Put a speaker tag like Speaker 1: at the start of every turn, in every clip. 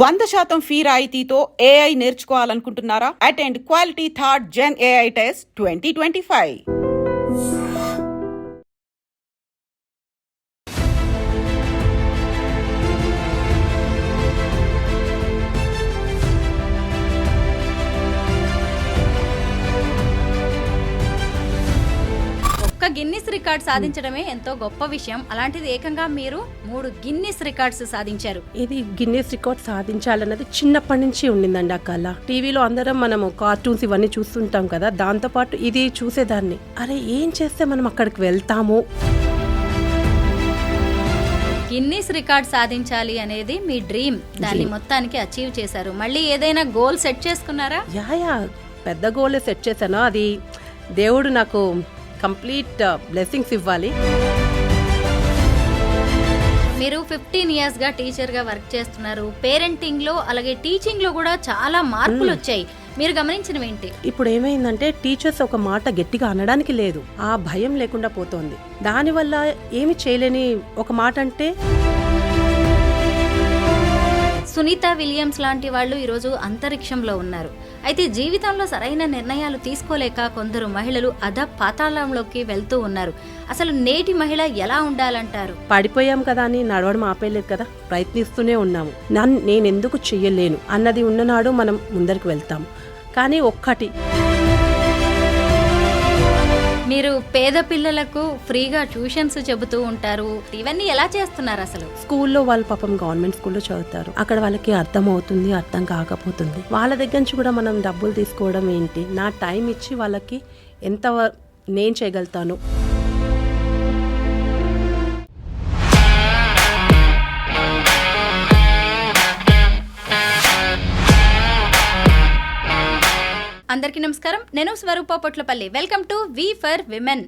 Speaker 1: వంద శాతం ఫీ రాయితీతో AI నేర్చుకోవాలనుకుంటున్నారా? Attend quality third gen AI test twenty twenty five
Speaker 2: record సాధించడమే ఎంతో గొప్ప విషయం. అలాంటిది ఏకంగా మీరు మూడు గిన్నిస్ రికార్డ్స్ సాధించారు.
Speaker 3: ఇది గిన్నెస్ రికార్డ్ సాధించాలన్నది చిన్నప్పటి నుంచి ఉండిందండి ఆ కళ. టీవీలో అందరం మనము కార్టూన్స్ ఇవన్నీ చూస్తుంటాం కదా దాంతోపాటు ఇది చూసేదాన్ని. అరే ఏం చేస్తే మనం అక్కడికి వెళ్తాము?
Speaker 2: గిన్నిస్ రికార్డ్ సాధించాలి అనేది మీ డ్రీమ్. దాన్ని మొత్తానికి అచీవ్ చేశారు. మళ్ళీ ఏదైనా గోల్ సెట్ చేసుకున్నారా?
Speaker 3: Yeah yeah. పెద్ద గోలే సెట్ చేశాను. అది దేవుడు నాకు కంప్లీట్ బ్లెస్సింగ్స్ ఇవ్వాలి.
Speaker 2: మీరు ఫిఫ్టీన్ ఇయర్స్గా టీచర్గా వర్క్ చేస్తున్నారు. పేరెంటింగ్లో అలాగే టీచింగ్లో కూడా చాలా మార్పులు వచ్చాయి. మీరు గమనించినవి ఏంటి?
Speaker 3: ఇప్పుడు ఏమైందంటే టీచర్స్ ఒక మాట గట్టిగా అనడానికి లేదు. ఆ భయం లేకుండా పోతోంది. దానివల్ల ఏమి చేయలేని ఒక మాట అంటే
Speaker 2: సునీత విలియమ్స్ లాంటి వాళ్ళు ఈరోజు అంతరిక్షంలో ఉన్నారు. అయితే జీవితంలో సరైన నిర్ణయాలు తీసుకోలేక కొందరు మహిళలు అధ పాతాళంలోకి వెళ్తూ ఉన్నారు. అసలు నేటి మహిళ ఎలా ఉండాలంటారు?
Speaker 3: పడిపోయాం కదా అని నడవడం ఆపేయలేదు కదా? ప్రయత్నిస్తూనే ఉన్నాము. నన్ను నేనెందుకు చెయ్యలేను? అన్నది ఉన్ననాడు మనం ముందరికి వెళ్తాం. కానీ ఒక్కటి
Speaker 2: మీరు పేద పిల్లలకు ఫ్రీగా ట్యూషన్స్ చెబుతూ ఉంటారు. ఇవన్నీ ఎలా చేస్తున్నారు అసలు?
Speaker 3: స్కూల్లో వాళ్ళు పాపం గవర్నమెంట్ స్కూల్లో చదువుతారు. అక్కడ వాళ్ళకి అర్థం అవుతుంది అర్థం కాకపోతుంది. వాళ్ళ దగ్గర నుంచి కూడా మనం డబ్బులు తీసుకోవడం ఏంటి? నా టైం ఇచ్చి వాళ్ళకి ఎంత నేను చేయగలుగుతాను?
Speaker 2: అందరికీ నమస్కారం. నేను Swaroopa Potlapalli. Welcome to V for women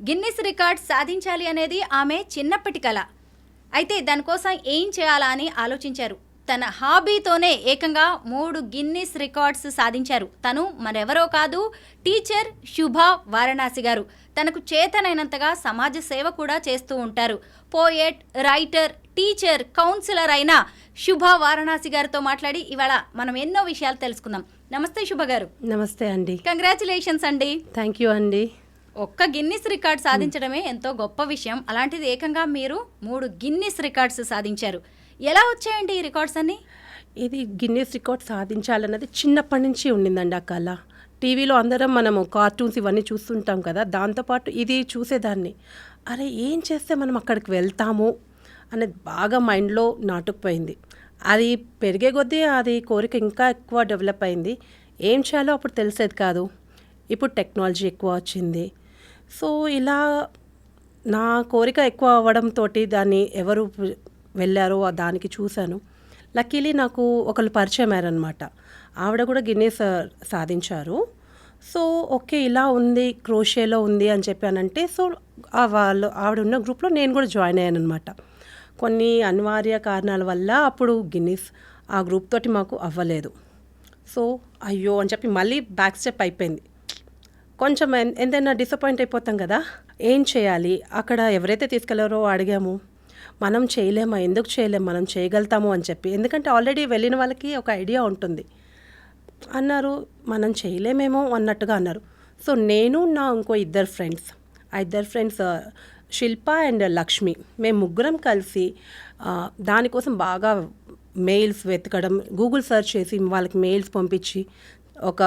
Speaker 2: Guinness record సాధించాలి అనేది ఆమె చిన్నప్పటి కళ అయితే దానికోసం ఏం చేయాలా అని ఆలోచించారు. తన హాబీతోనే ఏకంగా మూడు గిన్నిస్ రికార్డ్స్ సాధించారు. తను మరెవరో కాదు టీచర్ శుభ వారణాసి గారు. తనకు చేతనైనంతగా సమాజ సేవ కూడా చేస్తూ ఉంటారు. పోయెట్ రైటర్ టీచర్ కౌన్సిలర్ అయిన శుభ వారణాసి గారితో మాట్లాడి ఇవాళ మనం ఎన్నో విషయాలు తెలుసుకుందాం. నమస్తే శుభ గారు
Speaker 3: నమస్తే అండి.
Speaker 2: కంగ్రాచులేషన్స్ అండి.
Speaker 3: థ్యాంక్ యూ అండి.
Speaker 2: ఒక్క గిన్నిస్ రికార్డ్ సాధించడమే ఎంతో గొప్ప విషయం. అలాంటిది ఏకంగా మీరు మూడు గిన్నిస్ రికార్డ్స్ సాధించారు. ఎలా వచ్చాయండి ఈ రికార్డ్స్ అన్ని?
Speaker 3: ఇది గిన్నెస్ రికార్డ్ సాధించాలన్నది చిన్నప్పటి నుంచి ఉండిందండి ఆ కళ. టీవీలో అందరం మనము కార్టూన్స్ ఇవన్నీ చూస్తుంటాం కదా దాంతోపాటు ఇది చూసేదాన్ని. అరే ఏం చేస్తే మనం అక్కడికి వెళ్తాము? అనేది బాగా మైండ్లో నాటుకుపోయింది. అది పెరిగే కొద్దీ అది కోరిక ఇంకా ఎక్కువ డెవలప్ అయింది. ఏం చేయాలో అప్పుడు తెలిసేది కాదు. ఇప్పుడు టెక్నాలజీ ఎక్కువ వచ్చింది. సో ఇలా నా కోరిక ఎక్కువ అవ్వడంతో దాన్ని ఎవరు వెళ్ళారో దానికి చూశాను. లక్కీలీ నాకు ఒకళ్ళు పరిచయం అయ్యారనమాట ఆవిడ కూడా గిన్నెస్ సాధించారు. సో ఓకే ఇలా ఉంది క్రోషేలో ఉంది అని చెప్పానంటే సో ఆ వాళ్ళు ఆవిడ ఉన్న గ్రూప్లో నేను కూడా జాయిన్ అయ్యాను అనమాట కొన్ని అనివార్య కారణాల వల్ల అప్పుడు గిన్నిస్ ఆ గ్రూప్ తోటి మాకు అవ్వలేదు. సో అయ్యో అని చెప్పి మళ్ళీ బ్యాక్ స్టెప్ అయిపోయింది. కొంచెం ఎంతైనా డిసప్పాయింట్ అయిపోతాం కదా? ఏం చేయాలి? అక్కడ ఎవరైతే తీసుకెళ్ళారో అడిగాము. మనం చేయలేమా? ఎందుకు చేయలేము మనం చేయగలుగుతాము అని చెప్పి. ఎందుకంటే ఆల్రెడీ వెళ్ళిన వాళ్ళకి ఒక ఐడియా ఉంటుంది. అన్నారు మనం చేయలేమేమో అన్నట్టుగా అన్నారు. సో నేను నా ఇంకో ఇద్దరు ఫ్రెండ్స్ ఆ ఇద్దరు ఫ్రెండ్స్ శిల్ప అండ్ లక్ష్మి. మేము ముగ్గురం కలిసి దానికోసం బాగా మెయిల్స్ వెతకడం గూగుల్ సెర్చ్ చేసి వాళ్ళకి మెయిల్స్ పంపించి ఒక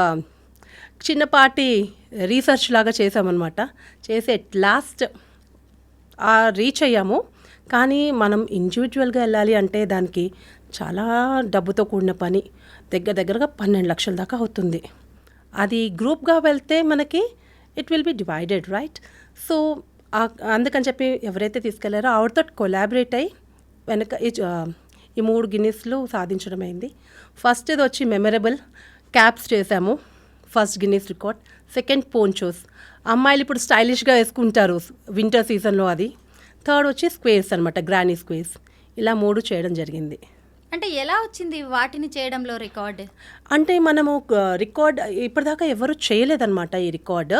Speaker 3: చిన్నపాటి రీసెర్చ్ లాగా చేసామన్నమాట చేసి లాస్ట్ రీచ్ అయ్యాము. కానీ మనం ఇండివిజువల్గా వెళ్ళాలి అంటే దానికి చాలా డబ్బుతో కూడిన పని దగ్గర దగ్గరగా పన్నెండు లక్షల దాకా అవుతుంది. అది గ్రూప్గా వెళ్తే మనకి it will be divided right? So అందుకని చెప్పి ఎవరైతే తీసుకెళ్ళారో ఆవిడతో కొలాబరేట్ అయ్యి వెనక ఈ మూడు గిన్నెస్లు సాధించడం అయింది. ఫస్ట్ ఇది వచ్చి మెమరబుల్ క్యాప్స్ చేశాము. First Guinness record second ponchos అమ్మాయిలు ఇప్పుడు స్టైలిష్గా వేసుకుంటారు వింటర్ సీజన్లో అది. థర్డ్ వచ్చి స్క్వేర్స్ అనమాట గ్రానీ స్క్వేర్స్ ఇలా మూడు చేయడం జరిగింది.
Speaker 2: అంటే ఎలా వచ్చింది వాటిని చేయడంలో రికార్డ్
Speaker 3: అంటే మనము రికార్డ్ ఇప్పటిదాకా ఎవరు చేయలేదన్నమాట ఈ రికార్డ్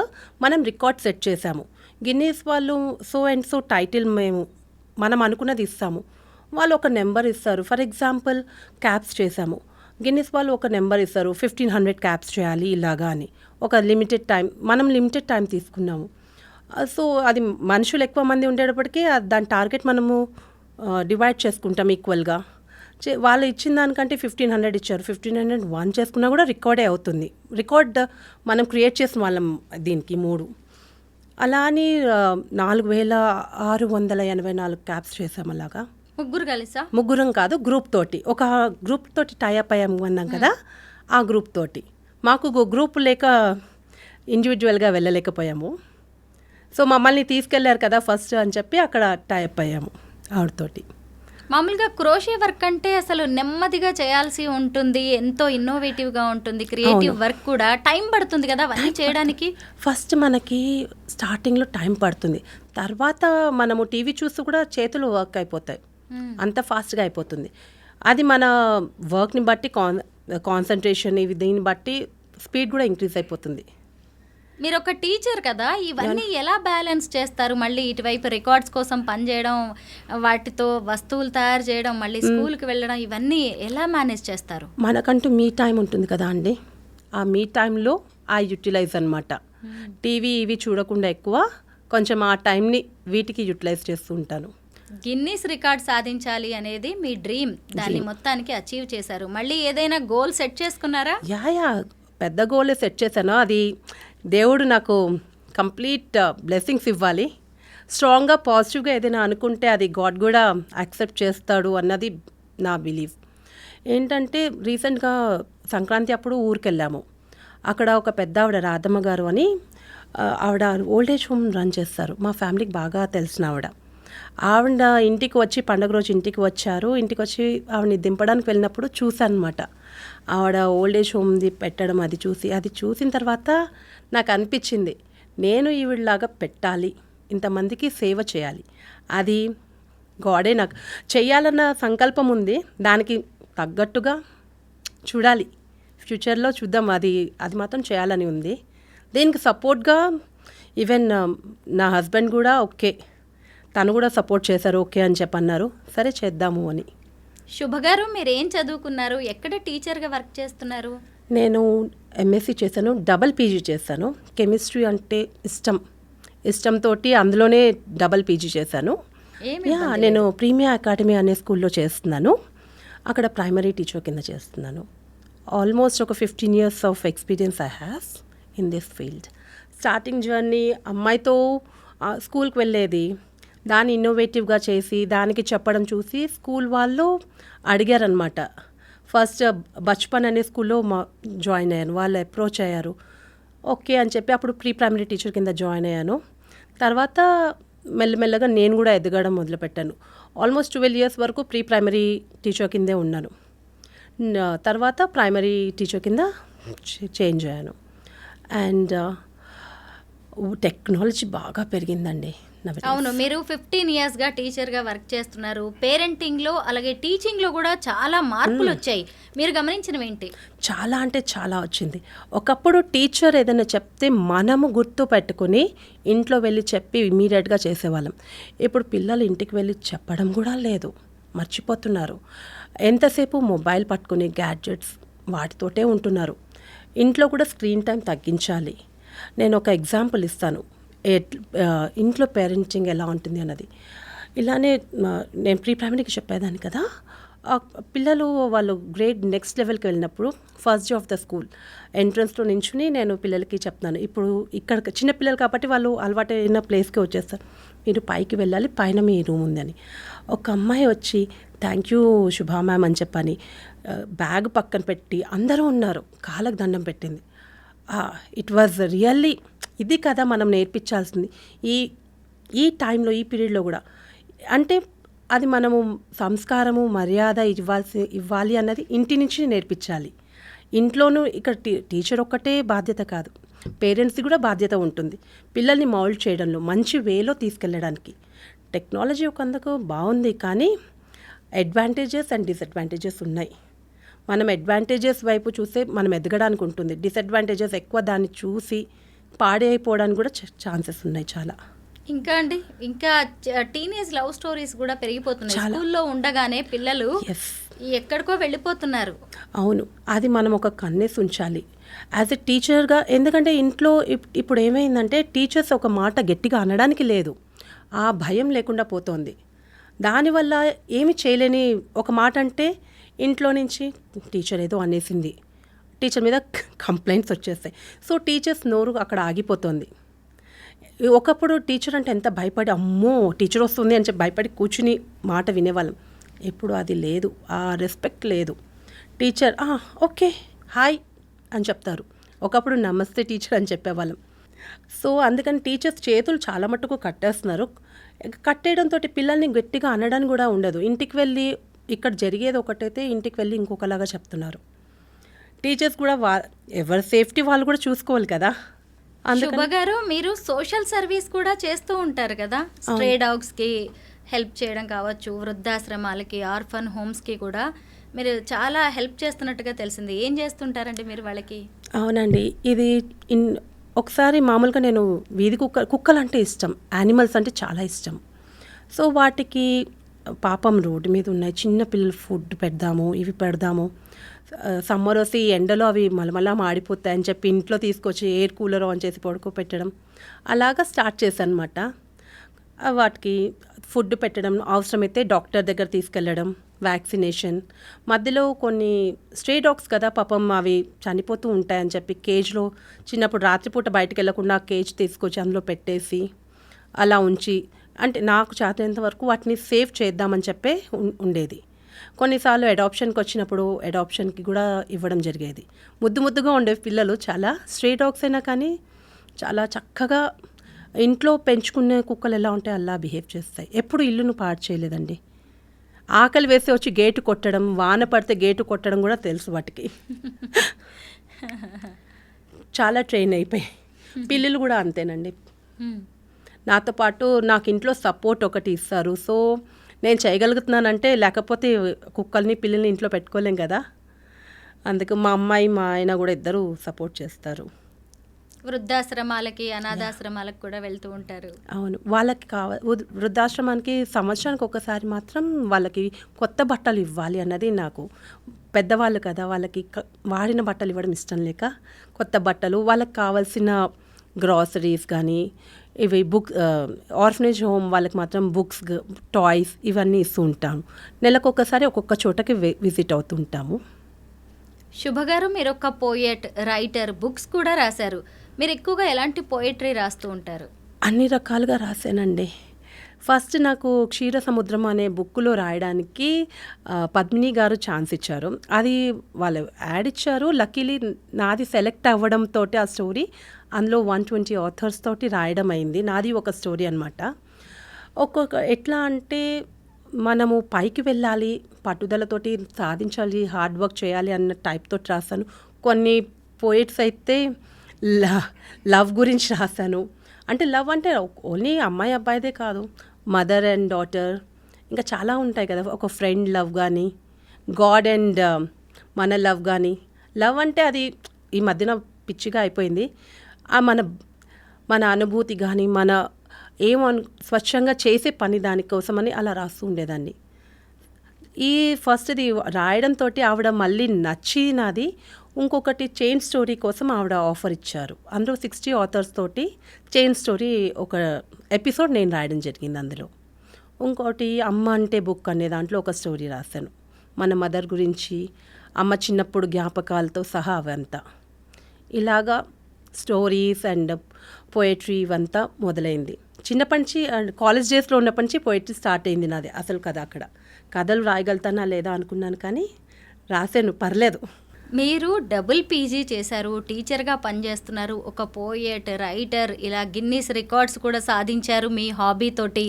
Speaker 3: మనం రికార్డ్ సెట్ చేసాము గిన్నీస్ వాళ్ళు సో అండ్ సో టైటిల్ మేము మనం అనుకున్నది ఇస్తాము. వాళ్ళు ఒక నెంబర్ ఇస్తారు. ఫర్ ఎగ్జాంపుల్ క్యాప్స్ చేశాము. గిన్నెస్ వాళ్ళు ఒక నెంబర్ ఇస్తారు. ఫిఫ్టీన్ హండ్రెడ్ క్యాప్స్ చేయాలి ఇలాగా అని. ఒక లిమిటెడ్ టైం మనం లిమిటెడ్ టైం తీసుకున్నాము. సో అది మనుషులు ఎక్కువ మంది ఉండేటప్పటికీ దాని టార్గెట్ మనము డివైడ్ చేసుకుంటాం ఈక్వల్గా. చే వాళ్ళు ఇచ్చిన దానికంటే ఫిఫ్టీన్ హండ్రెడ్ ఇచ్చారు. ఫిఫ్టీన్ హండ్రెడ్ వన్ చేసుకున్నా కూడా రికార్డే అవుతుంది. రికార్డ్ మనం క్రియేట్ చేసిన వాళ్ళం దీనికి మూడు. అలా అని నాలుగు వేల ఆరు వందల ఎనభై నాలుగు క్యాప్స్ చేసాం అలాగా.
Speaker 2: ముగ్గురు కలిసా?
Speaker 3: ముగ్గురం కాదు గ్రూప్ తోటి. ఒక గ్రూప్ తోటి టైఅప్ అయ్యాము అన్నాం కదా ఆ గ్రూప్ తోటి. మాకు గ్రూప్ లేక ఇండివిజువల్గా వెళ్ళలేకపోయాము. సో మమ్మల్ని తీసుకెళ్ళారు కదా ఫస్ట్ అని చెప్పి అక్కడ టైఅప్ అయ్యాము ఆవిడతోటి
Speaker 2: మామూలుగా క్రోషే వర్క్ అంటే అసలు నెమ్మదిగా చేయాల్సి ఉంటుంది ఎంతో ఇన్నోవేటివ్గా ఉంటుంది క్రియేటివ్ వర్క్ కూడా. టైం పడుతుంది కదా అవన్నీ చేయడానికి?
Speaker 3: ఫస్ట్ మనకి స్టార్టింగ్లో టైం పడుతుంది. తర్వాత మనము టీవీ చూస్తూ కూడా చేతులు వర్క్ అయిపోతాయి. అంత ఫాస్ట్గా అయిపోతుంది. అది మన వర్క్ని బట్టి కాన్ కాన్సన్ట్రేషన్ ఇవి దీన్ని బట్టి స్పీడ్ కూడా ఇంక్రీజ్ అయిపోతుంది.
Speaker 2: మీరు ఒక టీచర్ కదా ఇవన్నీ ఎలా బ్యాలెన్స్ చేస్తారు? మళ్ళీ ఇటువైపు రికార్డ్స్ కోసం పనిచేయడం వాటితో వస్తువులు తయారు చేయడం మళ్ళీ స్కూల్కి వెళ్ళడం ఇవన్నీ ఎలా మేనేజ్ చేస్తారు?
Speaker 3: మనకంటూ మీ టైం ఉంటుంది కదా అండి. ఆ మీ టైంలో ఆ యూటిలైజ్ అనమాట టీవీ ఇవి చూడకుండా ఎక్కువ కొంచెం ఆ టైంని వీటికి యూటిలైజ్ చేస్తూ ఉంటాను.
Speaker 2: గిన్నీస్ రికార్డ్ సాధించాలి అనేది మీ డ్రీమ్. దాన్ని మొత్తానికి అచీవ్ చేశారు. మళ్ళీ ఏదైనా గోల్ సెట్ చేసుకున్నారా?
Speaker 3: Yeah yeah. పెద్ద గోలే సెట్ చేశాను. అది దేవుడు నాకు కంప్లీట్ uh, బ్లెస్సింగ్స్ ఇవ్వాలి. స్ట్రాంగ్గా పాజిటివ్గా ఏదైనా అనుకుంటే అది గాడ్ కూడా యాక్సెప్ట్ చేస్తాడు అన్నది నా బిలీఫ్. ఏంటంటే రీసెంట్గా సంక్రాంతి అప్పుడు ఊరికి వెళ్ళాము అక్కడ ఒక పెద్ద ఆవిడ రాధమ్మ గారు అని uh, ఆవిడ ఓల్డ్ ఏజ్ హోమ్ రన్ చేస్తారు. మా ఫ్యామిలీకి బాగా తెలిసిన ఆవిడ. ఆవిడ ఇంటికి వచ్చి పండగ రోజు ఇంటికి వచ్చారు. ఇంటికి వచ్చి ఆవిడని దింపడానికి వెళ్ళినప్పుడు చూశాను అనమాట ఆవిడ ఓల్డ్ ఏజ్ హోమ్ది పెట్టడం అది చూసి అది చూసిన తర్వాత నాకు అనిపించింది నేను ఈవిడలాగా పెట్టాలి. ఇంతమందికి సేవ చేయాలి. అది గాడే నాకు చేయాలన్న సంకల్పం ఉంది దానికి తగ్గట్టుగా చూడాలి. ఫ్యూచర్లో చూద్దాం. అది అది మాత్రం చేయాలని ఉంది. దీనికి సపోర్ట్గా ఈవెన్ నా హస్బెండ్ కూడా ఓకే. తను కూడా సపోర్ట్ చేశారు. ఓకే అని చెప్పన్నారు. సరే చేద్దాము అని.
Speaker 2: శుభ గారు మీరు ఏం చదువుకున్నారు? ఎక్కడ టీచర్గా వర్క్ చేస్తున్నారు?
Speaker 3: నేను ఎంఎస్సి చేశాను డబల్ పీజీ చేశాను. కెమిస్ట్రీ అంటే ఇష్టం. ఇష్టంతో అందులోనే డబల్ పీజీ చేశాను. యా నేను ప్రీమియర్ అకాడమీ అనే స్కూల్లో చేస్తున్నాను. అక్కడ ప్రైమరీ టీచర్ కింద చేస్తున్నాను. ఆల్మోస్ట్ ఒక fifteen years of experience I have in this field starting journey అమ్మాయితో స్కూల్కి వెళ్ళేది. దాన్ని ఇన్నోవేటివ్గా చేసి దానికి చెప్పడం చూసి స్కూల్ వాళ్ళు అడిగారనమాట ఫస్ట్ బచ్పన్ అనే స్కూల్లో మా జాయిన్ అయ్యాను. వాళ్ళు అప్రోచ్ అయ్యారు. ఓకే అని చెప్పి అప్పుడు ప్రీ ప్రైమరీ టీచర్ కింద జాయిన్ అయ్యాను. తర్వాత మెల్లమెల్లగా నేను కూడా ఎదగడం మొదలుపెట్టాను. ఆల్మోస్ట్ ట్వెల్వ్ ఇయర్స్ వరకు ప్రీ ప్రైమరీ టీచర్ కిందే ఉన్నాను. తర్వాత ప్రైమరీ టీచర్ కింద చే- చేంజ్ అయ్యాను. అండ్ టెక్నాలజీ బాగా పెరిగిందండి.
Speaker 2: అవును మీరు ఫిఫ్టీన్ ఇయర్స్గా టీచర్గా వర్క్ చేస్తున్నారు. పేరెంటింగ్లో అలాగే టీచింగ్లో కూడా చాలా మార్పులు వచ్చాయి. మీరు గమనించినవి ఏంటి?
Speaker 3: చాలా అంటే చాలా వచ్చింది. ఒకప్పుడు టీచర్ ఏదైనా చెప్తే మనము గుర్తు పెట్టుకుని ఇంట్లో వెళ్ళి చెప్పి ఇమీడియట్గా చేసేవాళ్ళం. ఇప్పుడు పిల్లలు ఇంటికి వెళ్ళి చెప్పడం కూడా లేదు. మర్చిపోతున్నారు. ఎంతసేపు మొబైల్ పట్టుకుని గ్యాడ్జెట్స్ వాటితోటే ఉంటున్నారు. ఇంట్లో కూడా స్క్రీన్ టైం తగ్గించాలి. నేను ఒక ఎగ్జాంపుల్ ఇస్తాను. ఇంట్లో పేరెంటింగ్ ఎలా ఉంటుంది అన్నది. ఇలానే నేను ప్రీ ప్రైమరీకి చెప్పేదాన్ని కదా. పిల్లలు వాళ్ళు గ్రేడ్ నెక్స్ట్ లెవెల్కి వెళ్ళినప్పుడు first day of the school ఎంట్రన్స్లో నించుని నేను పిల్లలకి చెప్తాను. ఇప్పుడు ఇక్కడ చిన్న పిల్లలు కాబట్టి వాళ్ళు అలవాటైన ప్లేస్కి వచ్చేస్తారు. మీరు పైకి వెళ్ళాలి పైన మీ రూమ్ ఉందని. ఒక అమ్మాయి వచ్చి థ్యాంక్ యూ శుభా మ్యామ్ అని చెప్పని బ్యాగ్ పక్కన పెట్టి అందరూ ఉన్నారు. కాళ్ళకు దండం పెట్టింది. ఇట్ వాజ్ రియల్లీ ఇది కదా మనం నేర్పించాల్సింది. ఈ ఈ టైంలో ఈ పీరియడ్లో కూడా. అంటే అది మనము సంస్కారము మర్యాద ఇవ్వాల్సి ఇవ్వాలి అన్నది ఇంటి నుంచి నేర్పించాలి. ఇంట్లోనూ ఇక్కడ టీ టీచర్ ఒక్కటే బాధ్యత కాదు. పేరెంట్స్కి కూడా బాధ్యత ఉంటుంది. పిల్లల్ని మౌల్డ్ చేయడంలో మంచి వేలో తీసుకెళ్ళడానికి. టెక్నాలజీ ఒకందుకు బాగుంది కానీ అడ్వాంటేజెస్ అండ్ డిసడ్వాంటేజెస్ ఉన్నాయి. మనం అడ్వాంటేజెస్ వైపు చూస్తే మనం ఎదగడానికి ఉంటుంది. డిసడ్వాంటేజెస్ ఎక్కువ దాన్ని చూసి పాడైపోవడానికి కూడా ఛాన్సెస్ ఉన్నాయి చాలా.
Speaker 2: ఇంకా అండి ఇంకా టీనేజ్ లవ్ స్టోరీస్ కూడా పెరిగిపోతున్నాయి. స్కూల్లో ఉండగానే పిల్లలు ఎక్కడికో వెళ్ళిపోతున్నారు.
Speaker 3: అవును. అది మనం ఒక కన్నేసి ఉంచాలి. యాజ్ ఎ టీచర్గా ఎందుకంటే ఇంట్లో ఇప్- ఇప్పుడు ఏమైందంటే టీచర్స్ ఒక మాట గట్టిగా అనడానికి లేదు. ఆ భయం లేకుండా పోతోంది. దానివల్ల ఏమి చేయలేని ఒక మాట అంటే ఇంట్లో నుంచి టీచర్ ఏదో అనేసింది. టీచర్ మీద కంప్లైంట్స్ వచ్చేస్తాయి. సో టీచర్స్ నోరు అక్కడ ఆగిపోతుంది. ఒకప్పుడు టీచర్ అంటే ఎంత భయపడి అమ్మో టీచర్ వస్తుంది అని చెప్పి భయపడి కూర్చుని మాట వినేవాళ్ళం. ఇప్పుడు అది లేదు. ఆ రెస్పెక్ట్ లేదు. టీచర్ ఓకే హాయ్ అని చెప్తారు. ఒకప్పుడు నమస్తే టీచర్ అని చెప్పేవాళ్ళం. సో అందుకని టీచర్స్ చేతులు చాలా మట్టుకు కట్టేస్తున్నారు. కట్టేయడంతో పిల్లల్ని గట్టిగా అనడానికి కూడా ఉండదు. ఇంటికి వెళ్ళి ఇక్కడ జరిగేది ఒకటైతే ఇంటికి వెళ్ళి ఇంకొకలాగా చెప్తున్నారు. టీచర్స్ కూడా వా ఎవరి సేఫ్టీ వాళ్ళు కూడా చూసుకోవాలి కదా.
Speaker 2: గారు మీరు సోషల్ సర్వీస్ కూడా చేస్తూ ఉంటారు కదా. స్ట్రే డాగ్స్కి హెల్ప్ చేయడం కావచ్చు వృద్ధాశ్రమాలకి ఆర్ఫన్ హోమ్స్కి కూడా మీరు చాలా హెల్ప్ చేస్తున్నట్టుగా తెలిసింది. ఏం చేస్తుంటారండి మీరు వాళ్ళకి?
Speaker 3: అవునండి. ఇది ఇన్ ఒకసారి మామూలుగా నేను వీధి కుక్క కుక్కలు అంటే ఇష్టం. యానిమల్స్ అంటే చాలా ఇష్టం. సో వాటికి పాపం రోడ్డు మీద ఉన్నాయి. చిన్న పిల్లలు ఫుడ్ పెడదాము ఇవి పెడదాము. సమ్మర్ వస్తే ఎండలో అవి మలమలా మాడిపోతాయి అని చెప్పి ఇంట్లో తీసుకొచ్చి ఎయిర్ కూలర్ ఆన్ చేసి పడుకోపెట్టడం అలాగా స్టార్ట్ చేశాను అనమాట వాటికి ఫుడ్ పెట్టడం అవసరమైతే డాక్టర్ దగ్గర తీసుకెళ్ళడం వ్యాక్సినేషన్. మధ్యలో కొన్ని స్ట్రే డాగ్స్ కదా పాపం అవి చనిపోతూ ఉంటాయని చెప్పి కేజ్లో చిన్నప్పుడు రాత్రిపూట బయటకు వెళ్ళకుండా కేజ్ తీసుకొచ్చి అందులో పెట్టేసి అలా ఉంచి అంటే నాకు చేతనంత వరకు వాటిని సేవ్ చేద్దామని చెప్పే ఉం- ఉండేది. కొన్నిసార్లు అడాప్షన్కి వచ్చినప్పుడు అడాప్షన్కి కూడా ఇవ్వడం జరిగేది. ముద్దు ముద్దుగా ఉండే పిల్లలు చాలా స్ట్రే డాగ్స్ అయినా కానీ చాలా చక్కగా ఇంట్లో పెంచుకునే కుక్కలు ఎలా ఉంటాయి అలా బిహేవ్ చేస్తాయి. ఎప్పుడు ఇల్లును పాడు చేయలేదండి. ఆకలి వేసి వచ్చి గేటు కొట్టడం వాన పడితే గేటు కొట్టడం కూడా తెలుసు వాటికి. చాలా ట్రైన్ అయిపోయి. పిల్లలు కూడా అంతేనండి. నాతో పాటు నాకు ఇంట్లో సపోర్ట్ ఒకటి ఇస్తారు. సో నేను చేయగలుగుతున్నానంటే లేకపోతే కుక్కల్ని పిల్లల్ని ఇంట్లో పెట్టుకోలేం కదా. అందుకు మా అమ్మాయి మా ఆయన కూడా ఇద్దరు సపోర్ట్ చేస్తారు.
Speaker 2: వృద్ధాశ్రమాలకి అనాథాశ్రమాలకు కూడా వెళ్తూ ఉంటారు.
Speaker 3: అవును. వాళ్ళకి కావ వృద్ధాశ్రమానికి సంవత్సరానికి ఒకసారి మాత్రం వాళ్ళకి కొత్త బట్టలు ఇవ్వాలి అన్నది నాకు. పెద్దవాళ్ళు కదా వాళ్ళకి వాడిన బట్టలు ఇవ్వడం ఇష్టం లేక కొత్త బట్టలు వాళ్ళకి కావాల్సిన గ్రాసరీస్ కానీ ఇవి బుక్ ఆర్ఫనేజ్ హోమ్ వాళ్ళకి మాత్రం బుక్స్ టాయ్స్ ఇవన్నీ ఇస్తూ ఉంటాము. నెలకు ఒకసారి ఒక్కొక్క చోటకి వి- విజిట్ అవుతుంటాము
Speaker 2: శుభ గారు మీరు ఒక పోయెట్ రైటర్ బుక్స్ కూడా రాశారు. మీరు ఎక్కువగా ఎలాంటి పోయట్రీ రాస్తూ ఉంటారు?
Speaker 3: అన్ని రకాలుగా రాశానండి. ఫస్ట్ నాకు క్షీర సముద్రం అనే బుక్లో రాయడానికి పద్మిని గారు ఛాన్స్ ఇచ్చారు. అది వాళ్ళు యాడ్ ఇచ్చారు. లక్కీలీ నాది సెలెక్ట్ అవ్వడంతో ఆ స్టోరీ అందులో వన్ ట్వంటీ ఆథర్స్ తోటి రాయడం అయింది. నాది ఒక స్టోరీ అనమాట ఒక్కొక్క ఎట్లా అంటే మనము పైకి వెళ్ళాలి పట్టుదలతోటి సాధించాలి హార్డ్ వర్క్ చేయాలి అన్న టైప్తో రాశాను కొన్ని పోయిట్స్ అయితే లవ్ గురించి రాశాను అంటే లవ్ అంటే ఓన్లీ అమ్మాయి అబ్బాయిదే కాదు మదర్ అండ్ డాటర్ ఇంకా చాలా ఉంటాయి కదా ఒక ఫ్రెండ్ లవ్ కానీ గాడ్ అండ్ మన లవ్ కానీ లవ్ అంటే అది ఈ మధ్యన పిచ్చిగా అయిపోయింది. మన మన అనుభూతి కానీ మన ఏమను స్వచ్ఛంగా చేసే పని దానికోసమని అలా రాస్తూ ఉండేదాన్ని. ఈ ఫస్ట్ది రాయడంతో ఆవిడ మళ్ళీ నచ్చినది ఇంకొకటి చైన్ స్టోరీ కోసం ఆవిడ ఆఫర్ ఇచ్చారు. అందులో సిక్స్టీ ఆథర్స్ తోటి చైన్ స్టోరీ ఒక ఎపిసోడ్ నేను రాయడం జరిగింది అందులో. ఇంకోటి అమ్మ అంటే బుక్ అనే దాంట్లో ఒక స్టోరీ రాశాను. మన మదర్ గురించి అమ్మ చిన్నప్పుడు జ్ఞాపకాలతో సహా అవంతా. ఇలాగా స్టోరీస్ అండ్ పోయట్రీ ఇవంతా మొదలైంది. చిన్నప్పటి నుంచి అండ్ కాలేజ్ డేస్లో ఉన్నప్పటి నుంచి పోయట్రీ స్టార్ట్ అయింది నాది అసలు కథ అక్కడ. కథలు రాయగలుగుతానా లేదా అనుకున్నాను కానీ రాశాను పర్లేదు.
Speaker 2: మీరు డబుల్ పీజీ చేశారు టీచర్గా పనిచేస్తున్నారు ఒక పోయెట్ రైటర్ ఇలా గిన్నీస్ రికార్డ్స్ కూడా సాధించారు మీ హాబీ తోటి.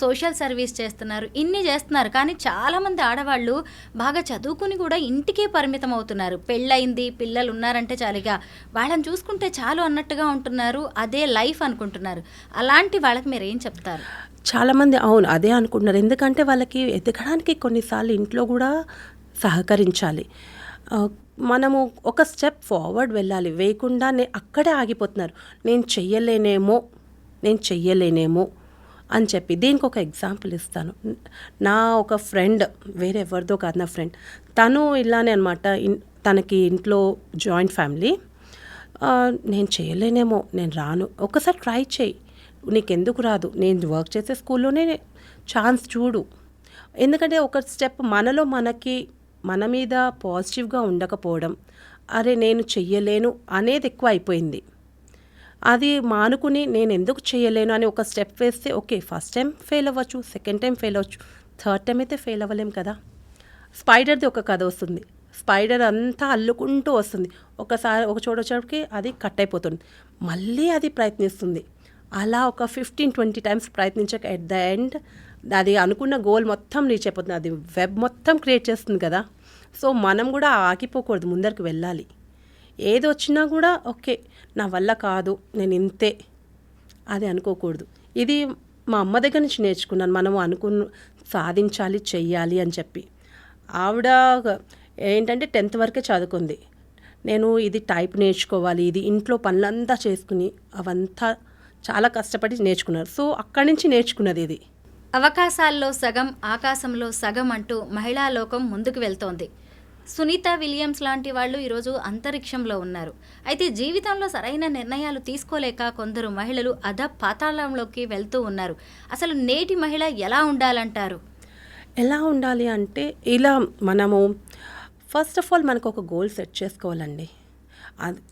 Speaker 2: సోషల్ సర్వీస్ చేస్తున్నారు ఇన్ని చేస్తున్నారు కానీ చాలామంది ఆడవాళ్ళు బాగా చదువుకుని కూడా ఇంటికే పరిమితం అవుతున్నారు. పెళ్ళయింది పిల్లలు ఉన్నారంటే చాలుగా వాళ్ళని చూసుకుంటే చాలు అన్నట్టుగా ఉంటున్నారు అదే లైఫ్ అనుకుంటున్నారు. అలాంటి వాళ్ళకి మీరు ఏం చెప్తారు?
Speaker 3: చాలామంది అవును అదే అనుకుంటున్నారు. ఎందుకంటే వాళ్ళకి ఎదగడానికి కొన్నిసార్లు ఇంట్లో కూడా సహకరించాలి. మనము ఒక స్టెప్ ఫార్వర్డ్ వెళ్ళాలి. వేయకుండా నే అక్కడే ఆగిపోతున్నారు. నేను చెయ్యలేనేమో నేను చెయ్యలేనేమో అని చెప్పి దీనికి ఒక ఎగ్జాంపుల్ ఇస్తాను. నా ఒక ఫ్రెండ్ వేరే ఎవరిదో కాదు నా ఫ్రెండ్ తను ఇలానే అనమాట తనకి ఇంట్లో జాయింట్ ఫ్యామిలీ నేను చేయలేనేమో నేను రాను. ఒకసారి ట్రై చేయి. నీకెందుకు రాదు? నేను వర్క్ చేసే స్కూల్లోనే ఛాన్స్ చూడు. ఎందుకంటే ఒక స్టెప్ మనలో మనకి మన మీద పాజిటివ్గా ఉండకపోవడం అరే నేను చెయ్యలేను అనేది ఎక్కువ అయిపోయింది. అది మానుకుని నేను ఎందుకు చేయలేను అని ఒక స్టెప్ వేస్తే ఓకే ఫస్ట్ టైం ఫెయిల్ అవ్వచ్చు సెకండ్ టైం ఫెయిల్ అవ్వచ్చు థర్డ్ టైం అయితే ఫెయిల్ అవ్వలేం కదా. స్పైడర్ది ఒక కథ వస్తుంది. స్పైడర్ అంతా అల్లుకుంటూ వస్తుంది. ఒకసారి ఒక చోట వచ్చేటికి అది కట్ అయిపోతుంది. మళ్ళీ అది ప్రయత్నిస్తుంది. అలా ఒక ఫిఫ్టీన్ ట్వంటీ టైమ్స్ ప్రయత్నించక ఎట్ ద ఎండ్ అది అనుకున్న గోల్ మొత్తం రీచ్ అయిపోతుంది. అది వెబ్ మొత్తం క్రియేట్ చేస్తుంది కదా. సో మనం కూడా ఆగిపోకూడదు ముందరికి వెళ్ళాలి. ఏది వచ్చినా కూడా ఓకే నా వల్ల కాదు నేను ఇంతే అది అనుకోకూడదు. ఇది మా అమ్మ దగ్గర నుంచి నేర్చుకున్నాను. మనం అనుకున్న సాధించాలి చెయ్యాలి అని చెప్పి. ఆవిడ ఏంటంటే టెన్త్ వరకే చదువుకుంది. నేను ఇది టైప్ నేర్చుకోవాలి ఇది ఇంట్లో పనులంతా చేసుకుని అవంతా చాలా కష్టపడి నేర్చుకున్నారు. సో అక్కడి నుంచి నేర్చుకున్నది ఇది.
Speaker 2: అవకాశాల్లో సగం ఆకాశంలో సగం అంటూ మహిళా లోకం ముందుకు వెళ్తోంది. సునీత విలియమ్స్ లాంటి వాళ్ళు ఈరోజు అంతరిక్షంలో ఉన్నారు. అయితే జీవితంలో సరైన నిర్ణయాలు తీసుకోలేక కొందరు మహిళలు అధ పాతాళంలోకి వెళ్తూ ఉన్నారు. అసలు నేటి మహిళ ఎలా ఉండాలంటారు?
Speaker 3: ఎలా ఉండాలి అంటే ఇలా మనము ఫస్ట్ ఆఫ్ ఆల్ మనకు ఒక గోల్ సెట్ చేసుకోవాలండి. అది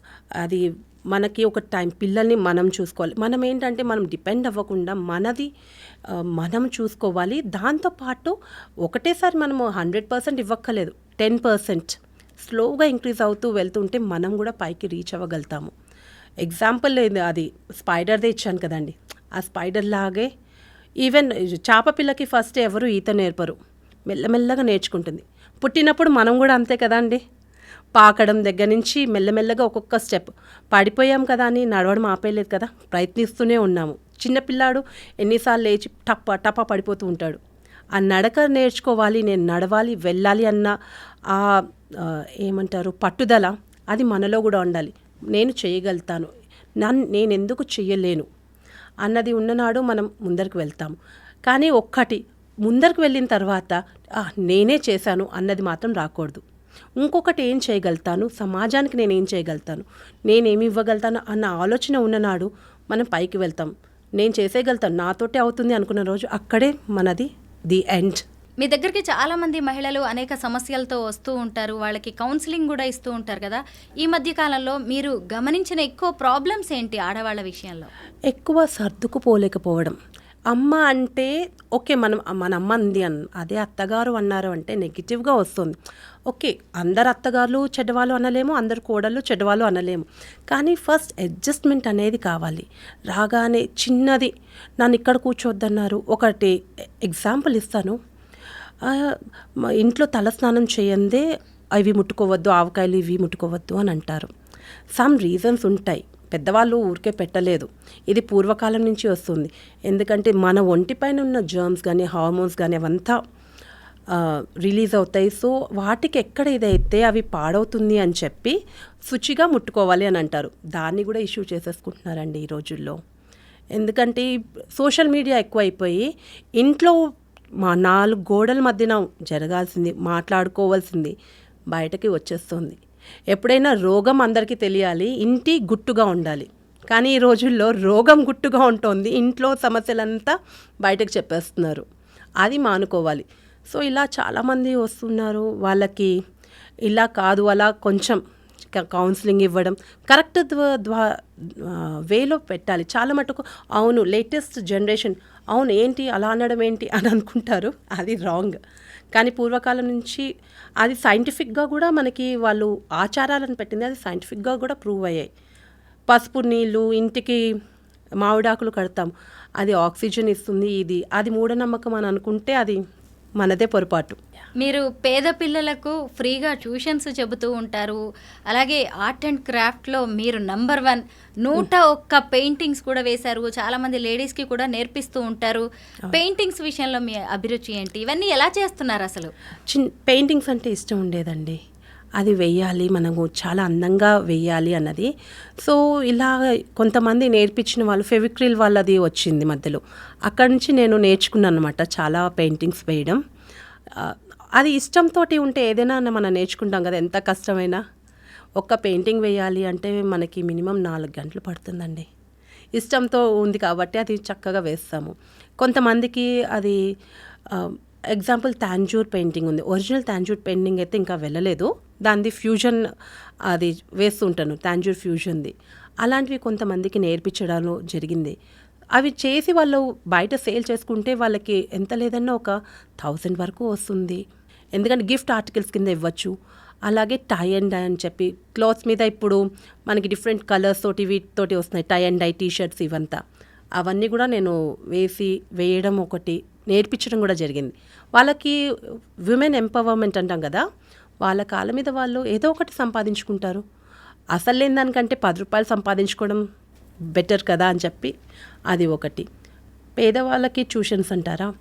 Speaker 3: అది మనకి ఒక టైం పిల్లల్ని మనం చూసుకోవాలి. మనం ఏంటంటే మనం డిపెండ్ అవ్వకుండా మనది మనం చూసుకోవాలి. దాంతోపాటు ఒకటేసారి మనము హండ్రెడ్ పర్సెంట్ ఇవ్వక్కర్లేదు. Ten percent. స్లోగా ఇంక్రీజ్ అవుతూ వెళ్తుంటే మనం కూడా పైకి రీచ్ అవ్వగలుగుతాము. ఎగ్జాంపుల్ లేదు అది స్పైడర్దే ఇచ్చాను కదండి. ఆ స్పైడర్ లాగే ఈవెన్ చేప పిల్లకి ఫస్ట్ ఎవరు ఈత నేర్పరు. మెల్లమెల్లగా నేర్చుకుంటుంది. పుట్టినప్పుడు మనం కూడా అంతే కదండి. పాకడం దగ్గర నుంచి మెల్లమెల్లగా ఒక్కొక్క స్టెప్. పడిపోయాం కదా అని నడవడం ఆపేయలేదు కదా ప్రయత్నిస్తూనే ఉన్నాము. చిన్నపిల్లాడు ఎన్నిసార్లు లేచి టప్ప టప్ప పడిపోతూ ఉంటాడు. ఆ నడక నేర్చుకోవాలి నేను నడవాలి వెళ్ళాలి అన్న ఆ ఏమంటారు పట్టుదల అది మనలో కూడా ఉండాలి. నేను చేయగలుగుతాను. నన్ను నేను ఎందుకు చెయ్యలేను? అన్నది ఉన్ననాడు మనం ముందరికి వెళ్తాము కానీ ఒక్కటి ముందరికి వెళ్ళిన తర్వాత నేనే చేశాను అన్నది మాత్రం రాకూడదు. ఇంకొకటి ఏం చేయగలుగుతాను? సమాజానికి నేను ఏం చేయగలుగుతాను? నేనేమి ఇవ్వగలుగుతాను అన్న ఆలోచన ఉన్ననాడు మనం పైకి వెళ్తాం. నేను చేసేయగలుగుతాను. నాతోటే అవుతుంది అనుకున్న రోజు అక్కడే మనది ది ఎండ్.
Speaker 2: మీ దగ్గరికి చాలా మంది మహిళలు అనేక సమస్యలతో వస్తూ ఉంటారు. వాళ్ళకి కౌన్సిలింగ్ కూడా ఇస్తూ ఉంటారు కదా. ఈ మధ్య కాలంలో మీరు గమనించిన ఎక్కువ ప్రాబ్లమ్స్ ఏంటి ఆడవాళ్ళ విషయంలో?
Speaker 3: ఎక్కువ సర్దుకుపోలేకపోవడం. అమ్మ అంటే ఓకే మనం మన అమ్మ అంది అన్ అదే అత్తగారు అన్నారు అంటే నెగిటివ్గా వస్తుంది. ఓకే అందరు అత్తగారులు చెడ్డవాళ్ళు అనలేము అందరు కోడళ్ళు చెడ్డవాళ్ళు అనలేము. కానీ ఫస్ట్ అడ్జస్ట్మెంట్ అనేది కావాలి. రాగానే చిన్నది నన్ను ఇక్కడ కూర్చోవద్దన్నారు ఒకటి ఎగ్జాంపుల్ ఇస్తాను. ఇంట్లో తలస్నానం చేయందే అవి ముట్టుకోవద్దు ఆవకాయలు ఇవి ముట్టుకోవద్దు అని అంటారు. సమ్ రీజన్స్ ఉంటాయి. పెద్దవాళ్ళు ఊరికే పెట్టలేదు. ఇది పూర్వకాలం నుంచి వస్తుంది. ఎందుకంటే మన ఒంటిపైన ఉన్న జర్మ్స్ కానీ హార్మోన్స్ కానీ అవంతా రిలీజ్ అవుతాయి. సో వాటికి ఎక్కడ ఇదైతే అవి పాడవుతుంది అని చెప్పి శుచిగా ముట్టుకోవాలి అని అంటారు. దాన్ని కూడా ఇష్యూ చేసేసుకుంటున్నారండి ఈ రోజుల్లో. ఎందుకంటే సోషల్ మీడియా ఎక్కువైపోయి ఇంట్లో మా నాలుగు గోడల మధ్యన జరగాల్సింది మాట్లాడుకోవాల్సింది బయటకి వచ్చేస్తుంది. ఎప్పుడైనా రోగం అందరికీ తెలియాలి ఇంటి గుట్టుగా ఉండాలి. కానీ ఈ రోజుల్లో రోగం గుట్టుగా ఉంటుంది ఇంట్లో సమస్యలంతా బయటకు చెప్పేస్తున్నారు. అది మానుకోవాలి. సో ఇలా చాలామంది వస్తున్నారు వాళ్ళకి ఇలా కాదు అలా కొంచెం క- కౌన్సిలింగ్ ఇవ్వడం. కరెక్ట్ ద్వా ద్వా వేలో పెట్టాలి. చాలా మటుకు అవును లేటెస్ట్ జనరేషన్ అవును ఏంటి అలా అనడం ఏంటి అని అనుకుంటారు. అది రాంగ్. కానీ పూర్వకాలం నుంచి అది సైంటిఫిక్గా కూడా మనకి వాళ్ళు ఆచారాలను పెట్టింది అది సైంటిఫిక్గా కూడా ప్రూవ్ అయ్యాయి. పసుపు నీళ్ళు ఇంటికి మామిడాకులు కడతాం అది ఆక్సిజన్ ఇస్తుంది ఇది. అది మూఢనమ్మకం అని అనుకుంటే అది మనదే పొరపాటు.
Speaker 2: మీరు పేద పిల్లలకు ఫ్రీగా ట్యూషన్స్ చెబుతూ ఉంటారు. అలాగే ఆర్ట్ అండ్ క్రాఫ్ట్లో మీరు నంబర్ వన్. నూట ఒక్క పెయింటింగ్స్ కూడా వేశారు. చాలా మంది లేడీస్కి కూడా నేర్పిస్తూ ఉంటారు. పెయింటింగ్స్ విషయంలో మీ అభిరుచి ఏంటి? ఇవన్నీ ఎలా చేస్తున్నారు అసలు?
Speaker 3: చిన్ పెయింటింగ్స్ అంటే ఇష్టం ఉండేదండి. అది వెయ్యాలి మనము చాలా అందంగా వెయ్యాలి అన్నది. సో ఇలా కొంతమంది నేర్పించిన వాళ్ళు ఫెవిక్రిల్ వాళ్ళది వచ్చింది మధ్యలో. అక్కడి నుంచి నేను నేర్చుకున్నాను అనమాట చాలా పెయింటింగ్స్ వేయడం. అది ఇష్టంతో ఉంటే ఏదైనా మనం నేర్చుకుంటాం కదా ఎంత కష్టమైనా. ఒక్క పెయింటింగ్ వేయాలి అంటే మనకి మినిమం నాలుగు గంటలు పడుతుందండి. ఇష్టంతో ఉంది కాబట్టి అది చక్కగా వేస్తాము. కొంతమందికి అది ఎగ్జాంపుల్ తాంజూర్ పెయింటింగ్ ఉంది. ఒరిజినల్ తాంజూర్ పెయింటింగ్ అయితే ఇంకా వెళ్ళలేదు. దానిది ఫ్యూజన్ అది వేస్తుంటాను తాంజూర్ ఫ్యూజన్ది. అలాంటివి కొంతమందికి నేర్పించడం జరిగింది. అవి చేసి వాళ్ళు బయట సేల్ చేసుకుంటే వాళ్ళకి ఎంత లేదన్నా ఒక థౌజండ్ వరకు వస్తుంది. ఎందుకంటే గిఫ్ట్ ఆర్టికల్స్ కింద ఇవ్వచ్చు. అలాగే టై అండ్ డై అని చెప్పి క్లాత్స్ మీద ఇప్పుడు మనకి డిఫరెంట్ కలర్స్ తోటి వీటితోటి వస్తున్నాయి. టై అండ్ డై టీషర్ట్స్ ఇవంతా. అవన్నీ కూడా నేను వేసి వేయడం ఒకటి నేర్పించడం కూడా జరిగింది. వాళ్ళకి విమెన్ ఎంపవర్మెంట్ అంటాం కదా వాళ్ళ కాళ్ళ మీద వాళ్ళు ఏదో ఒకటి సంపాదించుకుంటారు. అసలు లేని దానికంటే పది రూపాయలు సంపాదించుకోవడం బెటర్ కదా అని చెప్పి అది ఒకటి. పేదవాళ్ళకి ట్యూషన్స్ అంటారా?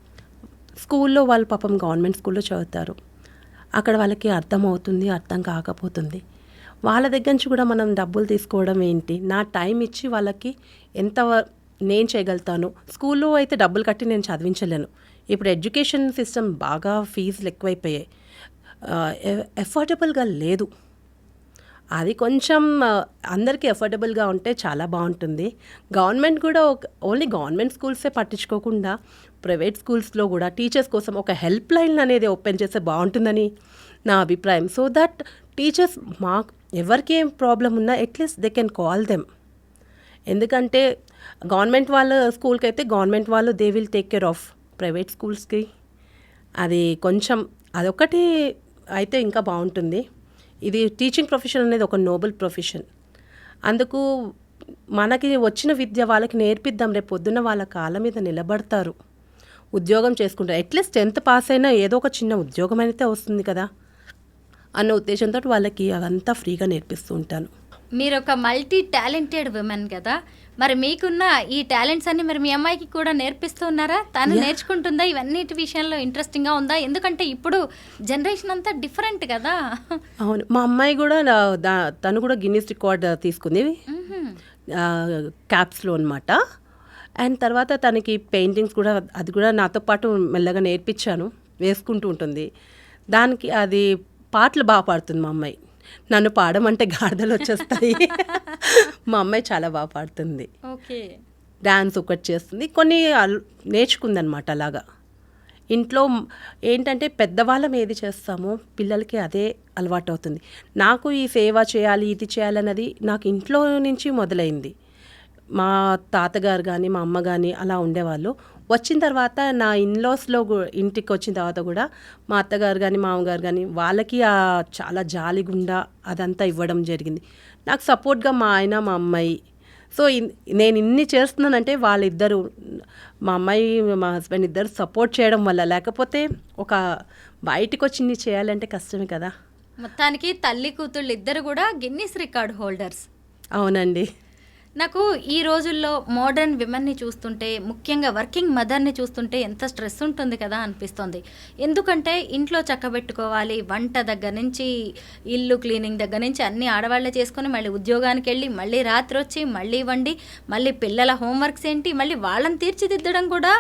Speaker 3: స్కూల్లో వాళ్ళు పాపం గవర్నమెంట్ స్కూల్లో చదువుతారు అక్కడ వాళ్ళకి అర్థం అవుతుంది అర్థం కాకపోతుంది వాళ్ళ దగ్గర నుంచి కూడా మనం డబ్బులు తీసుకోవడం ఏంటి నా టైం ఇచ్చి వాళ్ళకి ఎంత నేను చేయగలుగుతాను స్కూల్లో అయితే డబ్బులు కట్టి నేను చదివించలేను ఇప్పుడు ఎడ్యుకేషన్ సిస్టమ్ బాగా ఫీజులు ఎక్కువైపోయాయి ఎఫోర్డబుల్గా లేదు అది కొంచెం అందరికీ అఫోర్డబుల్గా ఉంటే చాలా బాగుంటుంది. గవర్నమెంట్ కూడా ఒక ఓన్లీ గవర్నమెంట్ స్కూల్సే పట్టించుకోకుండా ప్రైవేట్ స్కూల్స్లో కూడా టీచర్స్ కోసం ఒక హెల్ప్ లైన్ అనేది ఓపెన్ చేస్తే బాగుంటుందని నా అభిప్రాయం. సో దట్ టీచర్స్ మా ఎవరికి ఏం ప్రాబ్లం ఉన్నా at least they can call them. ఎందుకంటే గవర్నమెంట్ వాళ్ళ స్కూల్కి అయితే గవర్నమెంట్ వాళ్ళు they will take care of private స్కూల్స్కి. అది కొంచెం అదొకటి అయితే ఇంకా బాగుంటుంది. ఇది టీచింగ్ ప్రొఫెషన్ అనేది ఒక నోబెల్ ప్రొఫెషన్ అందుకు మనకి వచ్చిన విద్య వాళ్ళకి నేర్పిద్దాం రేపు పొద్దున్న వాళ్ళ కాళ్ళ మీద నిలబడతారు. ఉద్యోగం చేసుకుంటారు. అట్లీస్ట్ టెన్త్ పాస్ అయినా ఏదో ఒక చిన్న ఉద్యోగం అయితే వస్తుంది కదా. అన్న ఉద్దేశంతో వాళ్ళకి అవంతా ఫ్రీగా నేర్పిస్తూ ఉంటాను.
Speaker 2: మీరు ఒక మల్టీ టాలెంటెడ్ విమెన్ కదా. మరి మీకున్న ఈ టాలెంట్స్ అన్ని మరి మీ అమ్మాయికి కూడా నేర్పిస్తూ ఉన్నారా తను నేర్చుకుంటుందా? ఇవన్నిటి విషయంలో ఇంట్రెస్టింగ్గా ఉందా? ఎందుకంటే ఇప్పుడు జనరేషన్ అంతా డిఫరెంట్ కదా.
Speaker 3: అవును. మా అమ్మాయి కూడా తను కూడా గిన్నీస్ రికార్డ్ తీసుకుంది. క్యాప్స్లో అనమాట అండ్ తర్వాత తనకి పెయింటింగ్స్ కూడా అది కూడా నాతో పాటు మెల్లగా నేర్పించాను. వేసుకుంటూ ఉంటుంది. దానికి అది పాటలు బాగా పాడుతుంది మా అమ్మాయి. నన్ను పాడమంటే గాడిదలు వచ్చేస్తాయి. మా అమ్మాయి చాలా బాగా పాడుతుంది.
Speaker 2: ఓకే.
Speaker 3: డ్యాన్స్ ఒకటి చేస్తుంది. కొన్ని అల్- నేర్చుకుందనమాట అలాగా. ఇంట్లో ఏంటంటే పెద్దవాళ్ళం ఏది చేస్తామో పిల్లలకి అదే అలవాటు అవుతుంది నాకు ఈ సేవ చేయాలి ఇది చేయాలన్నది నాకు ఇంట్లో నుంచి మొదలైంది. మా తాతగారు కానీ మా అమ్మ కానీ అలా ఉండేవాళ్ళు. వచ్చిన తర్వాత నా ఇన్లాస్లో ఇంటికి వచ్చిన తర్వాత కూడా మా అత్తగారు కానీ మామగారు కానీ వాళ్ళకి ఆ చాలా జాలిగుండా అదంతా ఇవ్వడం జరిగింది. నాకు సపోర్ట్గా మా ఆయన మా అమ్మాయి. సో ఇన్- నేను ఇన్ని చేస్తున్నానంటే వాళ్ళిద్దరు మా అమ్మాయి మా హస్బెండ్ ఇద్దరు సపోర్ట్ చేయడం వల్ల లేకపోతే ఒక బయటికి వచ్చి ఇన్ని చేయాలంటే కష్టమే కదా.
Speaker 2: మొత్తానికి తల్లి కూతుళ్ళు ఇద్దరు కూడా గిన్నీస్ రికార్డ్ హోల్డర్స్.
Speaker 3: అవునండి.
Speaker 2: నాకు ఈ రోజుల్లో మోడర్న్ విమెన్ని చూస్తుంటే ముఖ్యంగా వర్కింగ్ మదర్ని చూస్తుంటే ఎంత స్ట్రెస్ ఉంటుంది కదా అనిపిస్తుంది. ఎందుకంటే ఇంట్లో చక్కబెట్టుకోవాలి వంట దగ్గర నుంచి ఇల్లు క్లీనింగ్ దగ్గర నుంచి అన్ని ఆడవాళ్ళే చేసుకొని మళ్ళీ ఉద్యోగానికి వెళ్ళి మళ్ళీ రాత్రి వచ్చి మళ్ళీ వండి మళ్ళీ పిల్లల హోంవర్క్స్ ఏంటి మళ్ళీ వాళ్ళని తీర్చిదిద్దడం కూడా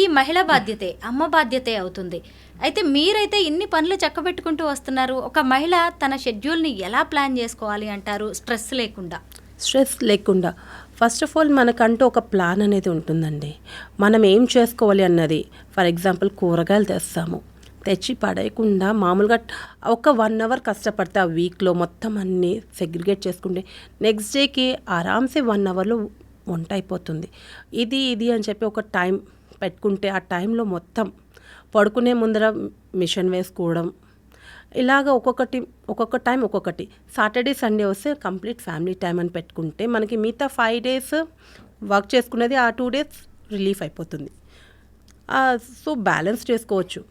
Speaker 2: ఈ మహిళ బాధ్యతే అమ్మ బాధ్యతే అవుతుంది. అయితే మీరైతే ఇన్ని పనులు చక్కబెట్టుకుంటూ వస్తున్నారు. ఒక మహిళ తన షెడ్యూల్ని ఎలా ప్లాన్ చేసుకోవాలి అంటారు? స్ట్రెస్ లేకుండా.
Speaker 3: స్ట్రెస్ లేకుండా. ఫస్ట్ ఆఫ్ ఆల్ మనకంటూ ఒక ప్లాన్ అనేది ఉంటుందండి. మనం ఏం చేసుకోవాలి అన్నది. ఫర్ ఎగ్జాంపుల్ కూరగాయలు తెస్తాము. తెచ్చి పడేయకుండా మామూలుగా ఒక వన్ అవర్ కష్టపడితే ఆ వీక్లో మొత్తం అన్నీ సెగ్రిగేట్ చేసుకుంటే నెక్స్ట్ డేకి ఆరామ్సే వన్ అవర్లో వంట అయిపోతుంది. ఇది ఇది అని చెప్పి ఒక టైం పెట్టుకుంటే ఆ టైంలో మొత్తం పడుకునే ముందర మిషన్ వేసుకోవడం ఇలాగ ఒక్కొక్కటి ఒక్కొక్క టైం ఒక్కొక్కటి. సాటర్డే సండే వస్తే కంప్లీట్ ఫ్యామిలీ టైం అని పెట్టుకుంటే మనకి మిగతా ఫైవ్ డేస్ వర్క్ చేసుకునేది ఆ టూ డేస్ రిలీఫ్ అయిపోతుంది. సో బ్యాలెన్స్ చేసుకోవచ్చు.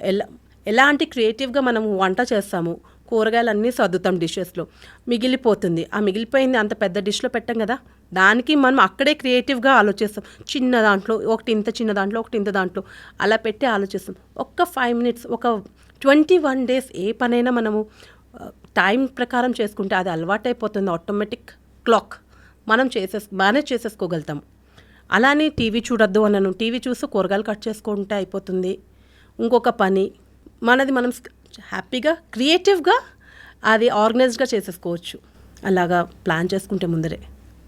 Speaker 3: ఎలా ఎలాంటి క్రియేటివ్గా మనం వంట చేస్తాము? కూరగాయలు అన్నీ సర్దుతాం డిషెస్లో. మిగిలిపోతుంది. ఆ మిగిలిపోయింది అంత పెద్ద డిష్లో పెట్టాం కదా? దానికి మనం అక్కడే క్రియేటివ్గా ఆలోచిస్తాం. చిన్న దాంట్లో ఒకటి ఇంత చిన్న దాంట్లో ఒకటి ఇంత దాంట్లో. అలా పెట్టి ఆలోచిస్తాం. ఒక్క ఫైవ్ మినిట్స్ ఒక ట్వంటీ వన్ డేస్ ఏ పనైనా మనము టైం ప్రకారం చేసుకుంటే అది అలవాటైపోతుంది ఆటోమేటిక్ క్లాక్. మనం చేసేస్ మేనేజ్ చేసేసుకోగలుగుతాం. అలానే టీవీ చూడొద్దు అన్నాను టీవీ చూస్తూ కూరగాయలు కట్ చేసుకుంటే అయిపోతుంది. ఇంకొక పని మనది మనం హ్యాపీగా క్రియేటివ్గా అది ఆర్గనైజ్డ్గా చేసేసుకోవచ్చు. అలాగా ప్లాన్ చేసుకుంటే ముందరే.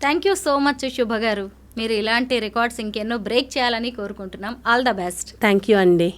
Speaker 2: థ్యాంక్ యూ సో మచ్ శుభ గారు. మీరు ఇలాంటి రికార్డ్స్ ఇంకెన్నో బ్రేక్ చేయాలని కోరుకుంటున్నాం. All the best.
Speaker 3: Thank you అండి.